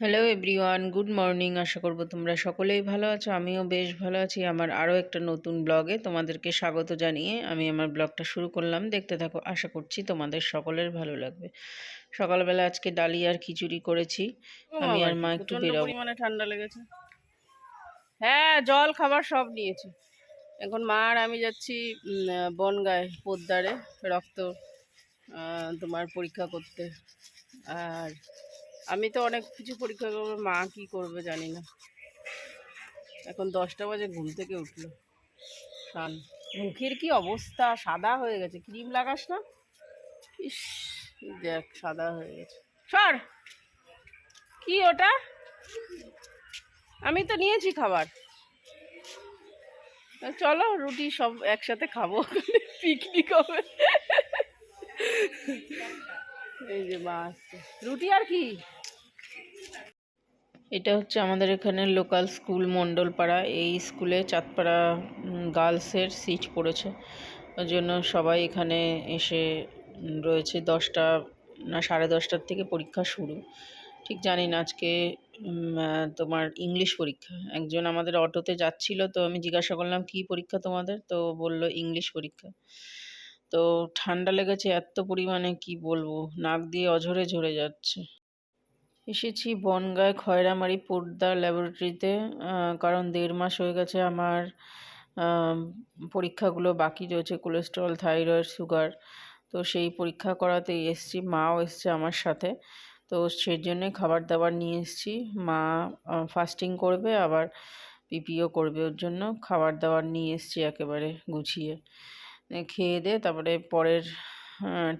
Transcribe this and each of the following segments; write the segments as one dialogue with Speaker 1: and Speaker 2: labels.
Speaker 1: Hello everyone good morning আশা করব তোমরা সকলেই ভালো আছো। আমিও বেশ ভালো আছি। আমার আরও একটা নতুন ব্লগে তোমাদেরকে স্বাগত জানিয়ে আমি আমার ব্লগটা শুরু করলাম। দেখতে থাকো আশা করছি তোমাদের সকলের ভালো লাগবে। সকালবেলা আজকে ডালি আর খিচুড়ি করেছি। আমি আর মা একটু বেরোবো।
Speaker 2: মানে ঠান্ডা লেগেছে। হ্যাঁ জল খাবার সব নিয়েছি। এখন মা আর আমি যাচ্ছি বনগায় পোদ্দারে রক্ত তোমার পরীক্ষা করতে। আর আমি তো অনেক কিছু পরীক্ষা করব, মা কি করবে জানি না। এখন দশটা বাজে, ঘুম থেকে উঠল। সান মুখের কি অবস্থা? সাদা হয়ে গেছে। ক্রিম লাগাস না? ইস, দেখ, সাদা হয়ে গেছে। সর! কি ওটা? আমি তো নিয়েছি খাবার। চলো, রুটি সব একসাথে খাব। পিকনিক হবে। এই যে মা আসছে। রুটি আর কি?
Speaker 1: এটা হচ্ছে আমাদের এখানে লোকাল স্কুল মণ্ডলপাড়া। এই স্কুলে চাঁদপাড়া গার্লসের সিট পড়েছে। ওই জন্য সবাই এখানে এসে রয়েছে দশটা না, সাড়ে দশটার থেকে পরীক্ষা শুরু। ঠিক জানি না আজকে তোমার ইংলিশ পরীক্ষা। একজন আমাদের অটোতে যাচ্ছিল, তো আমি জিজ্ঞাসা করলাম, কি পরীক্ষা তোমাদের? তো বলল ইংলিশ পরীক্ষা। তো ঠান্ডা লেগেছে, এত পরিমাণে কি বলব? নাক দিয়ে অঝরে ঝরে যাচ্ছে। এসেছি বনগাঁ খয়রামারি পোদ্দার ল্যাবরেটরিতে কারণ দেড় মাস হয়ে গেছে আমার পরীক্ষাগুলো বাকি রয়েছে, কোলেস্ট্রল, থাইরয়েড, সুগার। তো সেই পরীক্ষা করাতেই এসছি, মাও এসছে আমার সাথে। তো সেই জন্যে খাবার দাবার নিয়ে এসছি। মা ফাস্টিং করবে, আবার পিপিও করবে ওর জন্য। খাবার দাবার নিয়ে এসছি একেবারে গুছিয়ে। খেয়ে দিয়ে তারপরে পরের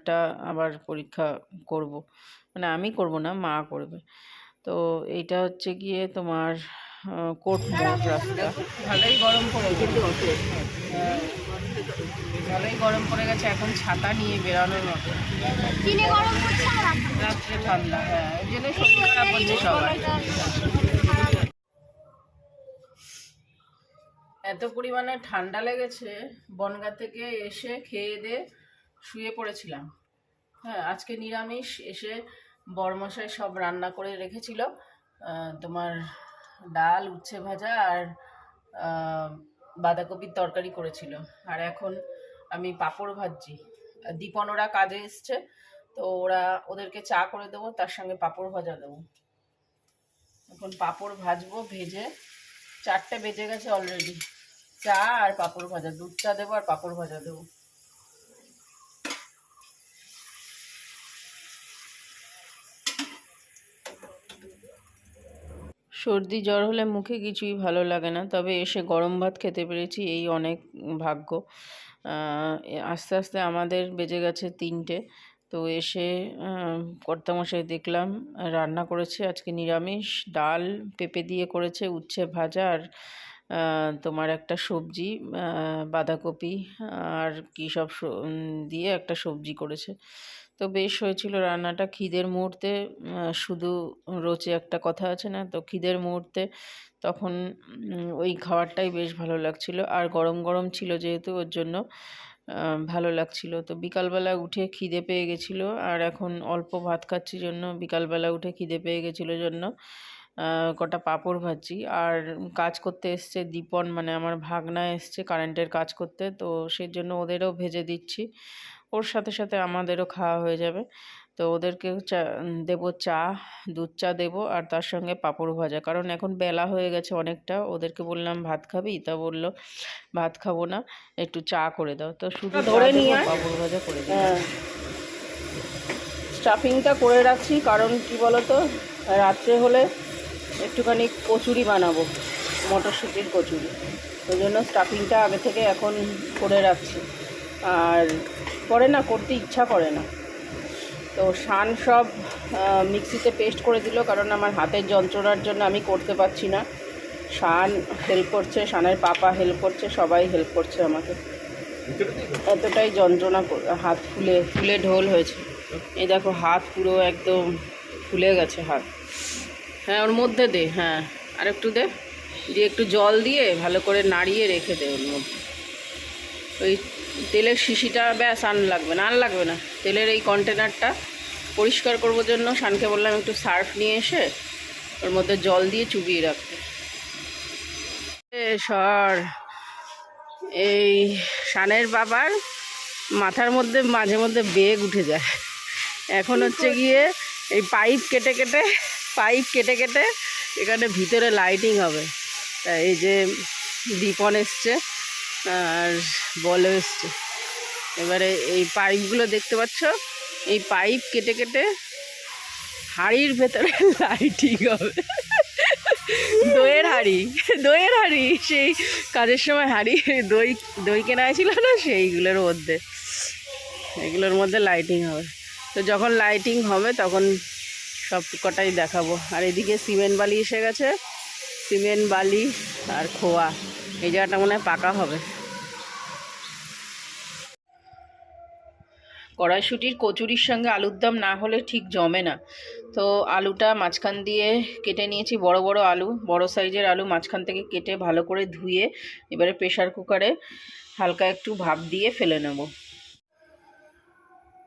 Speaker 1: টা আবার পরীক্ষা করব। মানে আমি করব না মা করবে। তো এইটা হচ্ছে গিয়ে তোমার কোট মোড় রাস্তা।
Speaker 2: ভালোই গরম পড়ে গেছে। হ্যাঁ, ভালোই গরম পড়ে গেছে এখন ছাতা নিয়ে বেরানোর মতো।
Speaker 3: দিনে গরম পড়ছে আর রাতে
Speaker 2: রাত্রে ঠান্ডা হ্যাঁ ওই জন্য শরীর খারাপ হচ্ছে সবার এত পরিমাণে ঠান্ডা লেগেছে বনগা থেকে এসে খেয়ে দিয়ে শুয়ে পড়েছিলাম। হ্যাঁ আজকে নিরামিষ, এসে বরমশাই সব রান্না করে রেখেছিল। তোমার ডাল, উচ্ছে ভাজা আর বাঁধাকপির তরকারি করেছিল। আর এখন আমি পাঁপড় ভাজছি। দীপন ওরা কাজে এসছে, তো ওরা ওদেরকে চা করে দেবো, তার সঙ্গে পাঁপড় ভাজা দেবো। এখন পাঁপড় ভাজবো, ভেজে চারটে বেজে গেছে অলরেডি চা আর পাঁপড় ভাজা দুধ চা দেবো আর পাঁপড় ভাজা দেবো।
Speaker 1: সর্দি জ্বর হলে মুখে কিছুই ভালো লাগে না। তবে এসে গরম ভাত খেতে পেরেছি, এই অনেক ভাগ্য। আস্তে আস্তে আমাদের বেজে গেছে তিনটে। তো এসে কর্তামশাই দেখলাম, রান্না করেছে আজকে নিরামিষ, ডাল, পেঁপে দিয়ে করেছে উচ্ছে ভাজা আর তোমার একটা সবজি বাঁধাকপি, আর কী সব দিয়ে একটা সবজি করেছে। তো বেশ হয়েছিল রান্নাটা খিদের মুহূর্তে। শুধু রোচে একটা কথা আছে না, তো খিদের মুহূর্তে তখন ওই খাবারটাই বেশ ভালো লাগছিল। আর গরম গরম ছিল যেহেতু, ওর জন্য ভালো লাগছিল। তো বিকালবেলা উঠে খিদে পেয়ে গেছিল। আর এখন অল্প ভাত খাচ্ছি জন্য বিকালবেলা উঠে খিদে পেয়ে গেছিল জন্য কটা পাঁপড় ভাজছি। আর কাজ করতে এসছে দীপন মানে আমার ভাগনা এসছে কারেন্টের কাজ করতে, তো সেই জন্য ওদেরও ভেজে দিচ্ছি। ওর সাথে সাথে আমাদেরও খাওয়া হয়ে যাবে। তো ওদেরকেও চা দেবো চা দুধ চা দেবো আর তার সঙ্গে পাঁপড় ভাজা। কারণ এখন বেলা হয়ে গেছে অনেকটা ওদেরকে বললাম ভাত খাবি? তা বলল ভাত খাব না একটু চা করে দাও। তো শুধু
Speaker 2: ধরে নিয়ে
Speaker 1: পাঁপড় ভাজা করে দিই
Speaker 2: হ্যাঁ। স্টাফিংটা করে রাখছি কারণ কি বলতো রাত্রে হলে একটুখানি কচুরি বানাবো মটরশুঁটির কচুরি। ওই জন্য স্টাফিংটা আগে থেকে এখন করে রাখছি। আর পরে না, করতে ইচ্ছা করে না। তো শান সব মিক্সিতে পেস্ট করে দিল, কারণ আমার হাতের যন্ত্রণার জন্য আমি করতে পারছি না। শান হেল্প করছে, শানের পাপা হেল্প করছে, সবাই হেল্প করছে আমাকে। এতটাই যন্ত্রণা হাত ফুলে ফুলে ঢোল হয়েছে। এই দেখো, হাত পুরো একদম ফুলে গেছে হাত। হ্যাঁ ওর মধ্যে দে হ্যাঁ। আর একটু দে, দিয়ে একটু জল দিয়ে ভালো করে নাড়িয়ে রেখে দে ওর মধ্যে। ওই তেলের শিশিটা ব্যাস আন লাগবে না, আর লাগবে না। তেলের এই কন্টেনারটা পরিষ্কার করবার জন্য শানকে বললাম একটু সার্ফ নিয়ে এসে ওর মধ্যে জল দিয়ে চুবিয়ে রাখতে। সর, এই সানের বাবার মাথার মধ্যে, মাঝে মধ্যে বেগ উঠে যায়। এখন হচ্ছে গিয়ে এই পাইপ কেটে কেটে, পাইপ কেটে কেটে এখানে ভিতরে লাইটিং হবে। তা এই যে দীপন এসছে। আর বলে এসছে। এবারে এই পাইপগুলো দেখতে পাচ্ছ? এই পাইপ কেটে কেটে হাড়ির ভেতরে লাইটিং হবে। দইয়ের হাড়ি দইয়ের হাড়ি, সেই কাজের সময় হাড়ি, দই দই কেনা ছিল না, সেইগুলোর মধ্যে। এগুলোর মধ্যে লাইটিং হবে। তো যখন লাইটিং হবে, তখন সব কটাই দেখাবো। আর এদিকে সিমেন্ট বালি এসে গেছে। সিমেন্ট বালি আর খোয়া। এই জায়গাটা মনে হয় পাকা হবে। কড়াইশুটির কচুরির সঙ্গে আলুর দম না হলে ঠিক জমে না। তো আলুটা মাঝখান দিয়ে কেটে নিয়েছি, বড় বড় আলু, বড় সাইজের আলু মাঝখান থেকে কেটে ভালো করে ধুয়ে এবারে প্রেশার কুকারে হালকা একটু ভাপ দিয়ে ফেলে নেব।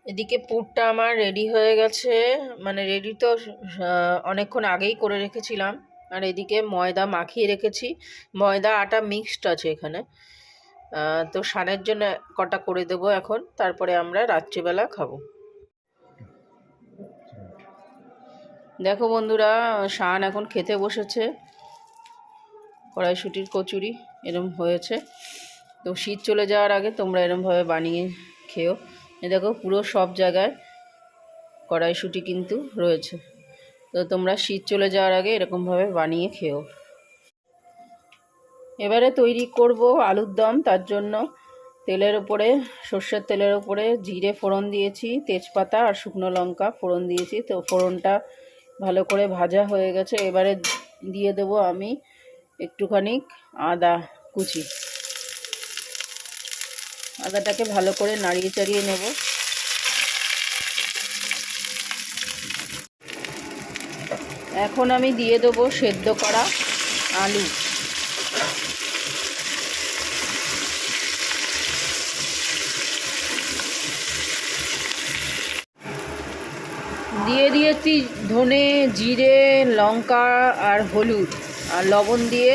Speaker 2: এদিকে পুরটা আমার রেডি হয়ে গেছে মানে রেডি তো অনেকক্ষণ আগেই করে রেখেছিলাম। আর এদিকে ময়দা মাখিয়ে রেখেছি। ময়দা আটা মিক্সড আছে এখানে। তো সানের জন্য কটা করে দেবো এখন? তারপরে আমরা রাত্রিবেলা খাব। দেখো বন্ধুরা, শান এখন খেতে বসেছে। কড়াইশুটির কচুরি এরম হয়েছে। তো শীত চলে যাওয়ার আগে তোমরা এরমভাবে বানিয়ে খেও। দেখো পুরো সব জায়গায় কড়াইশুটি কিন্তু রয়েছে। তো তোমরা শীত চলে যাওয়ার আগে এরকমভাবে বানিয়ে খেও। এবারে তৈরি করব আলুর দম, তার জন্য তেলের উপরে, সর্ষের তেলের উপরে জিরে ফোড়ন দিয়েছি, তেজপাতা আর শুকনো লঙ্কা ফোড়ন দিয়েছি। তো ফোড়নটা ভালো করে ভাজা হয়ে গেছে। এবারে দিয়ে দেবো আমি একটুখানি আদা কুচি। আদাটাকে ভালো করে নাড়িয়ে চাড়িয়ে নেব। এখন আমি দিয়ে দেবো সেদ্ধ করা আলু। দিয়ে দিয়েছি ধনে, জিরে, লঙ্কা আর হলুদ। আর লবণ দিয়ে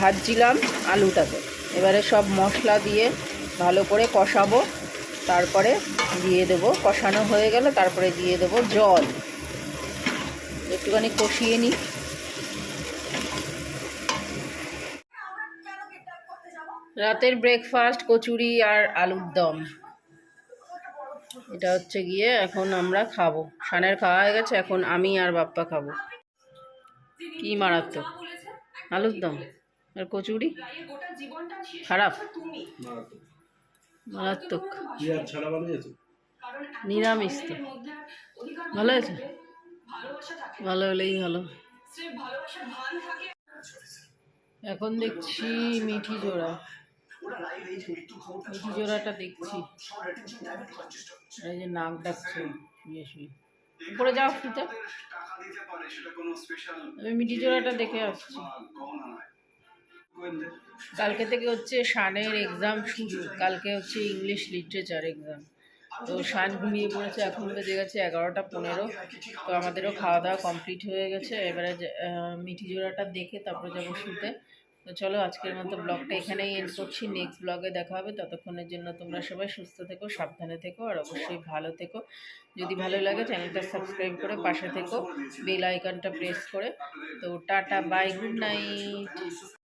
Speaker 2: ভাজছিলাম আলুটাকে। এবারে সব মশলা দিয়ে ভালো করে কষাবো। তারপরে দিয়ে দেব। কষানো হয়ে গেলে তারপরে দিয়ে দেব জল। একটুখানি কষিয়ে নিই। রাতের ব্রেকফাস্ট কচুরি আর আলুর দম। এটা হচ্ছে গিয়ে এখন আমরা খাব। সানের খাওয়া হয়ে গেছে, এখন আমি আর বাপ্পা খাব। কি মারাত্মক। আলুর দম আর কচুরি? খারাপ। মারাত্মক। নিরামিষ তো। ভালো আছে? ভালো হলেই ভালো। এখন দেখছি মিঠি জোড়া। জোড়াটা দেখছি। উপরে যাও জোড়াটা দেখে আসছি। কালকে থেকে হচ্ছে শানের এক্সাম শুরু। কালকে হচ্ছে ইংলিশ লিটারেচার এক্সাম তো শান ঘুমিয়ে পড়েছে, এখন বেজে গেছে এগারোটা পনেরো। তো আমাদেরও খাওয়া দাওয়া কমপ্লিট হয়ে গেছে। এবারে মিঠি জোড়াটা দেখে তারপরে যাব শুতে। তো চলো আজকের মতো ব্লগটা এখানেই এন্ড করছি। নেক্সট ব্লগে দেখা হবে। ততক্ষণের জন্য তোমরা সবাই সুস্থ থেকো, সাবধানে থেকো, আর অবশ্যই ভালো থেকো। যদি ভালো লাগে, চ্যানেলটা সাবস্ক্রাইব করে পাশে থেকো। বেল আইকনটা প্রেস করে। তো টাটা বাই গুড নাইট